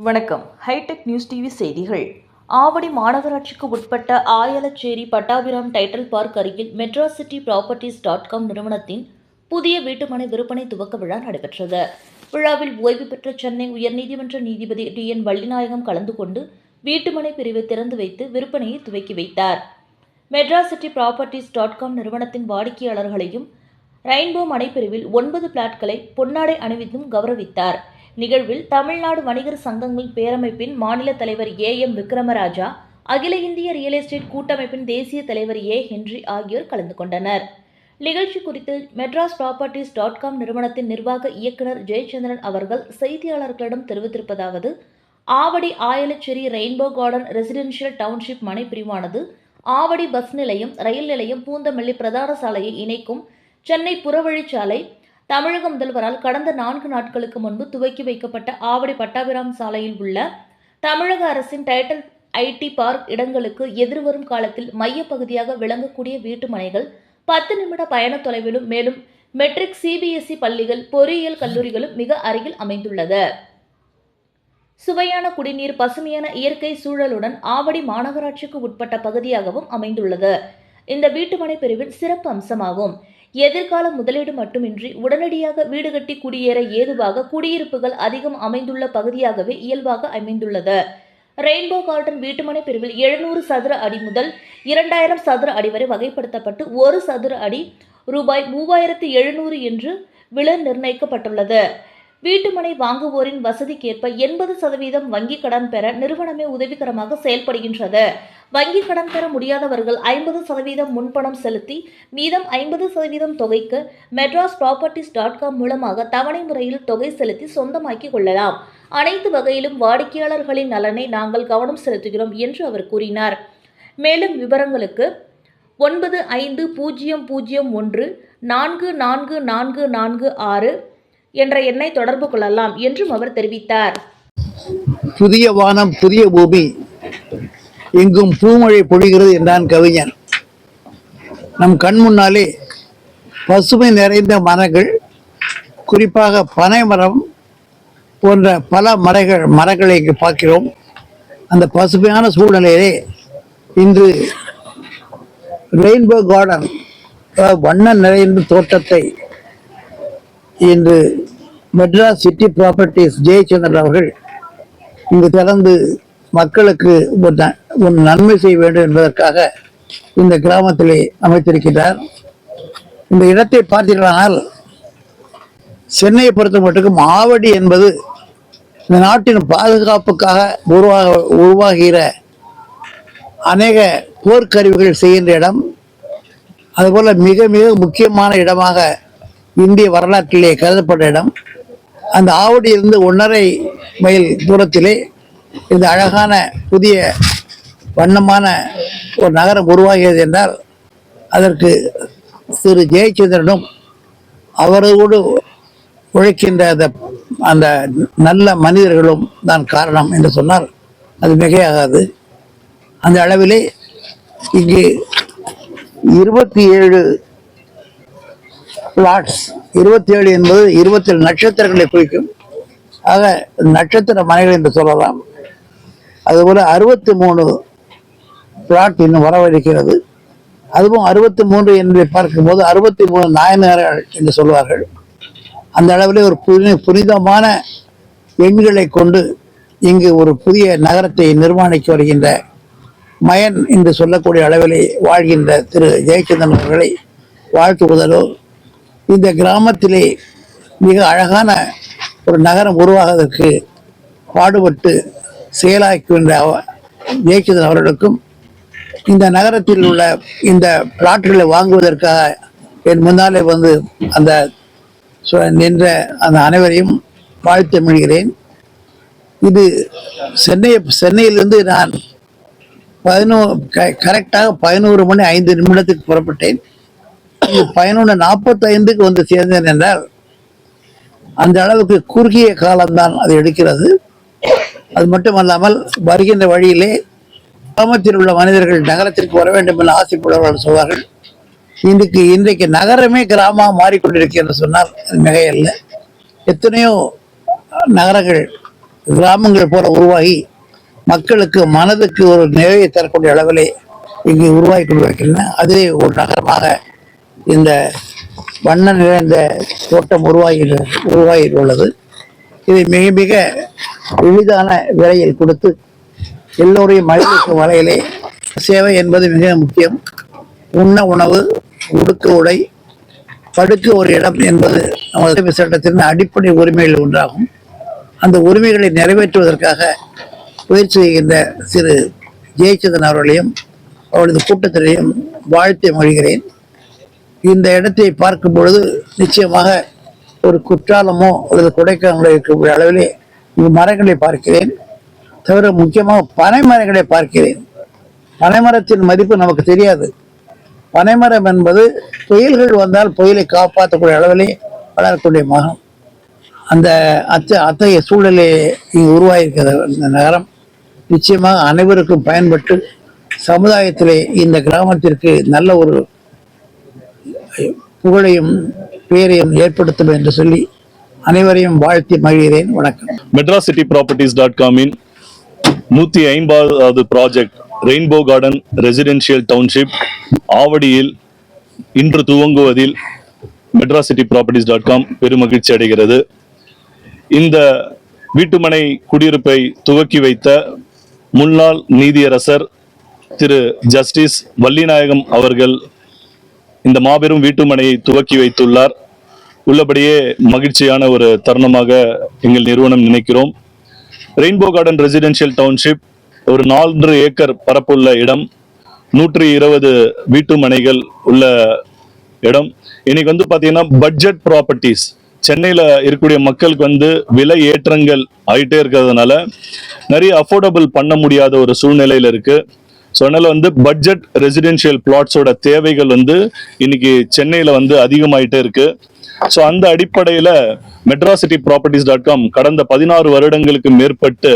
வணக்கம். Hitech news TV செய்திகள். ஆவடி மாநகராட்சிக்கு உட்பட்ட ஆயலச்சேரி பட்டாபிராம் டைட்டில் பார்க் அருகில் Madras city properties dot com நிறுவனத்தின் புதிய வீட்டுமனை விற்பனை துவக்க விழா நடைபெற்றது. விழாவில் ஓய்வு பெற்ற சென்னை உயர்நீதிமன்ற நீதிபதி டி என் வள்ளிநாயகம் கலந்து கொண்டு வீட்டுமனை பிரிவை திறந்து வைத்து விற்பனையை துவக்கி வைத்தார். Madras city properties dot com நிறுவனத்தின் வாடிக்கையாளர்களையும் ரெயின்போ மடைப்பிரிவில் ஒன்பது பிளாட்களை பொன்னாடை அணிவித்தும் கௌரவித்தார். நிகழ்வில் தமிழ்நாடு வணிகர் சங்கங்கள் பேரமைப்பின் மாநில தலைவர் ஏ. எம். விக்ரமராஜா அகில இந்திய ரியல் எஸ்டேட் கூட்டமைப்பின் தேசிய தலைவர் ஏ. ஹென்றி ஆகியோர் கலந்து கொண்டனர். நிகழ்ச்சி குறித்து மெட்ராஸ் ப்ராப்பர்ட்டிஸ் டாட் காம் நிறுவனத்தின் நிர்வாக இயக்குனர் ஜெயச்சந்திரன் அவர்கள் செய்தியாளர்களிடம் தெரிவித்திருப்பதாவது Avadi Ayalacheri rainbow garden residential township மனை பிரிவானது ஆவடி பஸ் நிலையம் ரயில் நிலையம் பூந்தமல்லி பிரதான சாலையை இணைக்கும் சென்னை புறவழிச்சாலை தமிழக முதல்வரால் கடந்த நான்கு நாட்களுக்கு முன்பு துவக்கி வைக்கப்பட்ட ஆவடி பட்டாபிராம் சாலையில் உள்ள தமிழக அரசின் டைட்டில் ஐடி பார்க் இடங்களுக்கு எதிர்வரும் காலத்தில் மையப்பகுதியாக விளங்கக்கூடிய வீட்டுமனைகள் பத்து நிமிட பயண தொலைவிலும் மேலும் மெட்ரிக் சிபிஎஸ்இ பள்ளிகள் பொறியியல் கல்லூரிகளும் மிக அருகில் அமைந்துள்ளது. சுவையான குடிநீர் பசுமையான இயற்கை சூழலுடன் ஆவடி மாநகராட்சிக்கு உட்பட்ட பகுதியாகவும் அமைந்துள்ளது. இந்த வீட்டுமனை பிரிவின் சிறப்பு அம்சமாகும். எதிர்கால முதலீடு மட்டுமின்றி உடனடியாக வீடு கட்டி குடியேற ஏதுவாக குடியிருப்புகள் அதிகம் அமைந்துள்ள பகுதியாகவே இயல்பாக அமைந்துள்ளது. ரெயின்போ கார்டன் வீட்டுமனை பிரிவில் எழுநூறு சதுர அடி முதல் இரண்டாயிரம் சதுர அடி வரை வகைப்படுத்தப்பட்டு ஒரு சதுர அடி ரூபாய் மூவாயிரத்து எழுநூறு என்று விலை நிர்ணயிக்கப்பட்டுள்ளது. வீட்டுமனை வாங்குவோரின் வசதிக்கேற்ப எண்பது சதவீதம் வங்கி கடன் பெற நிறுவனமே உதவிகரமாக செயல்படுகின்றது. வங்கி கடன் பெற முடியாதவர்கள் ஐம்பது சதவீதம் முன்பணம் செலுத்தி மீதம் ஐம்பது சதவீதம் தொகைக்கு மெட்ராஸ் ப்ராப்பர்ட்டிஸ் டாட் காம் மூலமாக தவணை முறையில் தொகை செலுத்தி சொந்தமாக்கிக் கொள்ளலாம். அனைத்து வகையிலும் வாடிக்கையாளர்களின் நலனை நாங்கள் கவனம் செலுத்துகிறோம் என்று அவர் கூறினார். மேலும் விவரங்களுக்கு ஒன்பது ஐந்து பூஜ்ஜியம் பூஜ்ஜியம் ஒன்று நான்கு நான்கு நான்கு நான்கு ஆறு என்ற எண்ணை தொடர்பு கொள்ளலாம் என்றும் அவர் தெரிவித்தார். புதிய வானம் புதிய பூமி. எங்கும் பூமழை பொழிகிறது என்றான் கவிஞன். நம் கண் முன்னாலே பசுமை நிறைந்த மரங்கள் குறிப்பாக பனை மரம் போன்ற பல மரங்கள் மரங்களை இங்கு பார்க்கிறோம். அந்த பசுமையான சூழ்நிலையிலே இன்று ரெயின்போ கார்டன் வண்ணம் வண்ண நிறைந்த தோட்டத்தை இன்று மெட்ராஸ் சிட்டி ப்ராப்பர்ட்டிஸ் ஜெயச்சந்திரன் அவர்கள் இங்கு திறந்து மக்களுக்கு ஒரு நன்மை செய்ய வேண்டும் என்பதற்காக இந்த கிராமத்திலே அமைத்திருக்கிறார் இந்த இடத்தை பார்த்தீர்களானால் சென்னையை பொறுத்த மட்டுக்கும் ஆவடி என்பது இந்த நாட்டின் பாதுகாப்புக்காக உருவாக உருவாகிற அநேக போர்க்கருவிகள் செய்கின்ற இடம். அதுபோல மிக மிக முக்கியமான இடமாக இந்திய வரலாற்றிலே கருதப்பட்ட இடம். அந்த ஆவடியிலிருந்து ஒன்றரை மைல் தூரத்திலே இந்த அழகான புதிய வண்ணமான ஒரு நகரம் உருவாகியது என்றால் அதற்கு திரு ஜெயச்சந்திரனும் அவரோடு உழைக்கின்ற அந்த அந்த நல்ல மனிதர்களும் தான் காரணம் என்று சொன்னால் அது மிகையாகாது. அந்த அளவிலே இங்கு இருபத்தி ஏழு லாட்ஸ் இருபத்தி ஏழு என்பது இருபத்தி ஏழு நட்சத்திரங்களை குறிக்கும். ஆக நட்சத்திர மனைகள் என்று சொல்லலாம். அதுபோல அறுபத்தி மூணு பிளாட் இன்னும் வரவிருக்கிறது அதுவும் அறுபத்தி மூன்று என்று பார்க்கும்போது அறுபத்தி மூணு நாயனர்கள் என்று சொல்வார்கள். அந்த அளவிலே ஒரு புனி புனிதமான எண்களை கொண்டு இங்கு ஒரு புதிய நகரத்தை நிர்மாணிக்க வருகின்ற மயன் என்று சொல்லக்கூடிய அளவிலே வாழ்கின்ற திரு ஜெயச்சந்திரன் அவர்களை வாழ்த்துவதலோ இந்த கிராமத்திலே மிக அழகான ஒரு நகரம் உருவாகுவதற்கு பாடுபட்டு செயலாக்குகின்ற அவ- ஜெயச்சந்திரன் அவர்களுக்கும் இந்த நகரத்தில் உள்ள இந்த பிளாட்டுகளை வாங்குவதற்காக என் முன்னாலே வந்து அந்த நின்ற அந்த அனைவரையும் வாழ்த்து மிழ்கிறேன் இது சென்னை சென்னையிலிருந்து நான் பதினோ கரெக்டாக பதினோரு மணி ஐந்து நிமிடத்துக்கு புறப்பட்டேன். பதினொன்று நாற்பத்தைந்துக்கு வந்து சேர்ந்தேன் என்றால் அந்த அளவுக்கு குறுகிய காலம்தான் அது எடுக்கிறது. அது மட்டுமல்லாமல் வருகின்ற வழியிலே கிராமத்தில் உள்ள மனிதர்கள் நகரத்திற்கு வர வேண்டும் என்று ஆசைப்படுவார்கள் சொல்வார்கள். இன்றைக்கு இன்றைக்கு நகரமே கிராமமாக மாறிக்கொண்டிருக்கிறது சொன்னால் அது மிகையல்ல. எத்தனையோ நகரங்கள் கிராமங்கள் போல உருவாகி மக்களுக்கு மனதுக்கு ஒரு நிறைவை தரக்கூடிய அளவிலே இங்கே உருவாகி கொண்டிருக்கின்றன. அதுவே ஒரு நகரமாக இந்த வண்ண நிறைந்த தோட்டம் உருவாகி உருவாகியுள்ளது. இதை மிக மிக எளிதான விலையில் கொடுத்து எல்லோரையும் மகிழ்விக்கும் வகையிலே சேவை என்பது மிக முக்கியம். உண்ண உணவு உடுக்க உடை படுக்க ஒரு இடம் என்பது நமது சட்டத்தின் அடிப்படை உரிமைகள் ஒன்றாகும். அந்த உரிமைகளை நிறைவேற்றுவதற்காக முயற்சி செய்கின்ற திரு ஜெயச்சந்திரன் அவர்களையும் அவரது கூட்டத்திலையும் வாழ்த்து மொழிகிறேன் இந்த இடத்தை பார்க்கும் பொழுது நிச்சயமாக ஒரு குற்றாலமோ அல்லது கொடைக்கானலோ இருக்கக்கூடிய அளவிலே மரங்களை பார்க்கிறேன். தவிர முக்கியமாக பனை மரங்களை பார்க்கிறேன். பனைமரத்தின் மதிப்பு நமக்கு தெரியாது. பனைமரம் என்பது புயல்கள் வந்தால் புயலை காப்பாற்றக்கூடிய அளவிலே வளரக்கூடிய மரம். அந்த அத்த அத்தகைய சூழலே இங்கு உருவாகியிருக்கிற இந்த நகரம். நிச்சயமாக அனைவருக்கும் பயன்பட்டு சமுதாயத்திலே இந்த கிராமத்திற்கு நல்ல ஒரு புகழையும் பெயரையும் ஏற்படுத்தும் என்று சொல்லி அனைவரையும் வாழ்த்தி மகிழ்கிறேன். வணக்கம். மெட்ராஸ் சிட்டி ப்ராப்பர்ட்டிஸ் டாட் காமின் நூத்தி ஐம்பதாவது project rainbow garden residential township ஆவடியில் இன்று துவங்குவதில் Madras city properties dot com பெருமகிழ்ச்சி அடைகிறது. இந்த வீட்டுமனை குடியிருப்பை துவக்கி வைத்த முன்னாள் நீதியரசர் திரு ஜஸ்டிஸ் வள்ளிநாயகம் அவர்கள் இந்த மாபெரும் வீட்டுமனையை துவக்கி வைத்துள்ளார். உள்ளபடியே மகிழ்ச்சியான ஒரு தருணமாக எங்கள் நிறுவனம் நினைக்கிறோம். ரெயின்போ கார்டன் ரெசிடென்ஷியல் டவுன்ஷிப் ஒரு நான்கு ஏக்கர் பரப்புள்ள இடம். நூற்றி இருபது வீட்டு மனைகள் உள்ள இடம். இன்னைக்கு வந்து பார்த்தீங்கன்னா பட்ஜெட் ப்ராப்பர்ட்டிஸ் சென்னையில் இருக்கக்கூடிய மக்களுக்கு வந்து விலை ஏற்றங்கள் ஆகிட்டே இருக்கிறதுனால நிறைய அஃபோர்டபுள் பண்ண முடியாத ஒரு சூழ்நிலையில் இருக்குது ஸோ அதனால வந்து பட்ஜெட் ரெசிடென்ஷியல் பிளாட்ஸோட தேவைகள் வந்து இன்னைக்கு சென்னையில் வந்து அதிகமாயிட்டே இருக்கு. ஸோ அந்த அடிப்படையில் மெட்ராசிட்டி ப்ராப்பர்ட்டிஸ் டாட் காம் கடந்த பதினாறு வருடங்களுக்கு மேற்பட்டு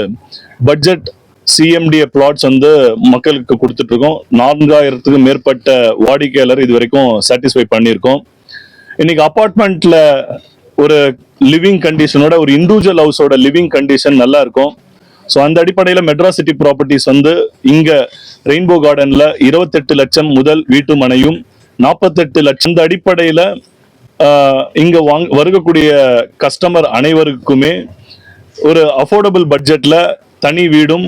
பட்ஜெட் சிஎம்டிஏ பிளாட்ஸ் வந்து மக்களுக்கு கொடுத்துட்டு இருக்கோம் நான்காயிரத்துக்கும் மேற்பட்ட வாடிக்கையாளர் இது வரைக்கும் சாட்டிஸ்ஃபை பண்ணியிருக்கோம். இன்னைக்கு அப்பார்ட்மெண்ட்டில் ஒரு லிவிங் கண்டிஷனோட ஒரு இண்டிவிஜுவல் ஹவுஸோட லிவிங் கண்டிஷன் நல்லா இருக்கும். ஸோ அந்த அடிப்படையில் மெட்ராஸ் சிட்டி ப்ராப்பர்ட்டிஸ் வந்து இங்கே ரெயின்போ கார்டனில் இருபத்தெட்டு லட்சம் முதல் வீட்டு மனையும் நாற்பத்தெட்டு லட்சம். இந்த அடிப்படையில் இங்கே வாங் வருகக்கூடிய கஸ்டமர் அனைவருக்குமே ஒரு அஃபோர்டபுள் பட்ஜெட்டில் தனி வீடும்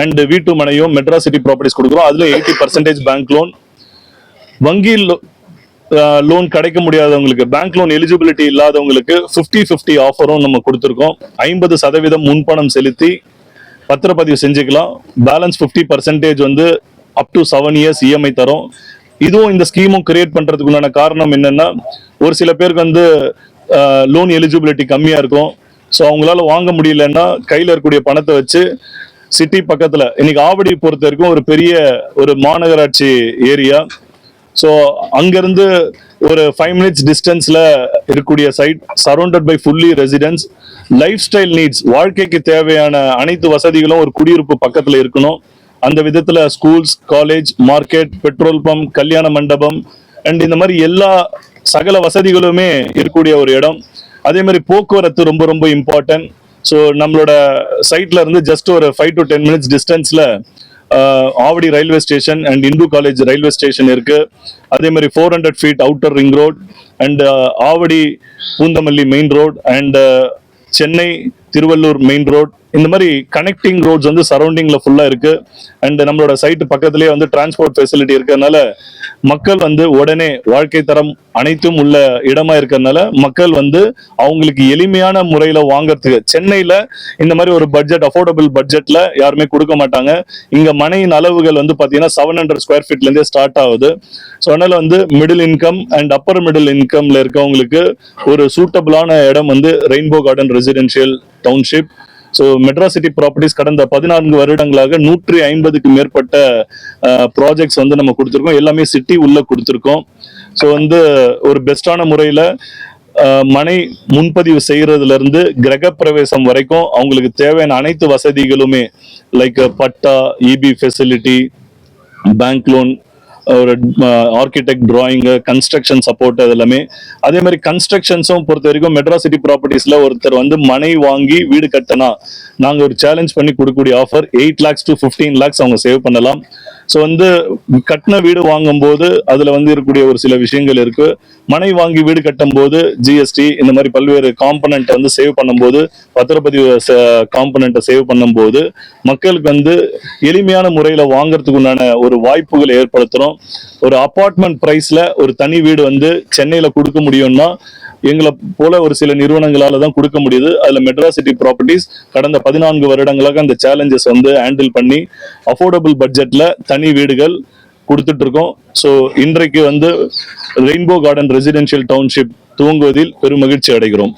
அண்ட் வீட்டு மனையும் மெட்ராஸ் சிட்டி ப்ராப்பர்ட்டிஸ் கொடுக்குறோம். அதில் எயிட்டி பர்சன்டேஜ் பேங்க் லோன் வங்கி லோன் கிடைக்க முடியாதவங்களுக்கு பேங்க் லோன் எலிஜிபிலிட்டி இல்லாதவங்களுக்கு 50 50 ஆஃபரும் நம்ம கொடுத்துருக்கோம். ஐம்பது சதவீதம் முன்பணம் செலுத்தி பத்திரப்பதிவு செஞ்சுக்கலாம். பேலன்ஸ் 50% பர்சன்டேஜ் வந்து up to seven years EMI தரும். இதுவும் இந்த ஸ்கீமும் கிரியேட் பண்ணுறதுக்குண்டான காரணம் என்னென்னா ஒரு சில பேருக்கு வந்து லோன் எலிஜிபிலிட்டி கம்மியாக இருக்கும். ஸோ அவங்களால வாங்க முடியலன்னா கையில் இருக்கக்கூடிய பணத்தை வச்சு சிட்டி பக்கத்தில் இன்னைக்கு ஆவடி பொறுத்த வரைக்கும் ஒரு பெரிய ஒரு மாநகராட்சி ஏரியா ஸோ அங்கேருந்து ஒரு ஃபைவ் மினிட்ஸ் டிஸ்டன்ஸ்ல இருக்கக்கூடிய site surrounded by fully residence lifestyle needs வாழ்க்கைக்கு தேவையான அனைத்து வசதிகளும் ஒரு குடியிருப்பு பக்கத்துல இருக்கணும். அந்த விதத்துல schools college market petrol pump கல்யாண மண்டபம் அண்ட் இந்த மாதிரி எல்லா சகல வசதிகளுமே இருக்கக்கூடிய ஒரு இடம். அதே மாதிரி போக்குவரத்து ரொம்ப ரொம்ப இம்பார்ட்டன்ட் ஸோ நம்மளோட சைட்ல இருந்து ஜஸ்ட் ஒரு ஃபைவ் டு டென் மினிட்ஸ் டிஸ்டன்ஸ்ல Avadi railway station and Hindu college railway station இருக்கு. அதே மாதிரி four hundred feet outer ring road and Avadi Poonamallee main road and Chennai Tiruvallur main road இந்த மாதிரி கனெக்டிங் ரோட்ஸ் வந்து சரௌண்டிங்ல ஃபுல்லா இருக்கு. அண்ட் நம்மளோட சைட்டு பக்கத்துலயே வந்து டிரான்ஸ்போர்ட் ஃபெசிலிட்டி இருக்கிறதுனால மக்கள் வந்து உடனே வாழ்க்கை தரம் அனைத்தும் உள்ள இடமா இருக்கிறதுனால மக்கள் வந்து அவங்களுக்கு எளிமையான முறையில வாங்குறதுக்கு சென்னையில இந்த மாதிரி ஒரு பட்ஜெட் அஃபோர்டபுள் பட்ஜெட்ல யாருமே கொடுக்க மாட்டாங்க. இங்க மனையின் அளவுகள் வந்து பாத்தீங்கன்னா செவன் ஹண்ட்ரட் ஸ்கொயர் ஃபீட்ல இருந்தே ஸ்டார்ட் ஆகுது. ஸோ அதனால வந்து middle income and upper middle இன்கம்ல இருக்கவங்களுக்கு ஒரு சூட்டபிளான இடம் வந்து rainbow garden residential township so Madras city properties கடந்த பதினான்கு வருடங்களாக நூற்றி ஐம்பதுக்கு மேற்பட்ட ப்ராஜெக்ட்ஸ் வந்து நம்ம கொடுத்துருக்கோம். எல்லாமே சிட்டி உள்ள கொடுத்துருக்கோம். ஸோ வந்து ஒரு பெஸ்டான முறையில் மனை முன்பதிவு செய்யறதுல இருந்து கிரக பிரவேசம் வரைக்கும் அவங்களுக்கு தேவையான அனைத்து வசதிகளுமே like patta EB facility bank loan ஒரு ஆர்கிடெக்ட் டிராயிங்கு கன்ஸ்ட்ரக்ஷன் சப்போர்ட் அது எல்லாமே அதே மாதிரி கன்ஸ்ட்ரக்ஷன்ஸும் பொறுத்த வரைக்கும் மெட்ரா சிட்டி ப்ராப்பர்ட்டிஸில் ஒருத்தர் வந்து மனை வாங்கி வீடு கட்டினா நாங்கள் ஒரு சேலஞ்ச் பண்ணி கொடுக்கக்கூடிய offer eight lakhs to fifteen lakhs அவங்க சேவ் பண்ணலாம். ஸோ வந்து கட்டின வீடு வாங்கும்போது அதில் வந்து இருக்கக்கூடிய ஒரு சில விஷயங்கள் இருக்கு. மனை வாங்கி வீடு கட்டும் போது ஜிஎஸ்டி இந்த மாதிரி பல்வேறு காம்பனண்ட்டை வந்து சேவ் பண்ணும்போது பத்திரப்பதிவு காம்பனண்ட்டை சேவ் பண்ணும்போது மக்களுக்கு வந்து எளிமையான முறையில் வாங்குறதுக்கு உண்டான ஒரு வாய்ப்புகளை ஒரு அபார்ட்மெண்ட் ப்ரைஸ்ல ஒரு தனி வீடு வந்து சென்னையில கொடுக்க முடியும்னா எங்களை போல ஒரு சில நிறுவனங்களால தான் கொடுக்க முடியுது. அதுல மெட்ராஸ் சிட்டி ப்ராப்பர்ட்டிஸ் கடந்த பதினான்கு வருடங்களாக அந்த சேலஞ்சஸ் வந்து ஹேண்டில் பண்ணி அஃபோர்டபுள் பட்ஜெட்ல தனி வீடுகள் கொடுத்துட்டு இருக்கோம். ஸோ இன்றைக்கு வந்து ரெயின்போ கார்டன் ரெசிடென்ஷியல் டவுன்ஷிப் துவங்குவதில் பெரும் மகிழ்ச்சி அடைகிறோம்.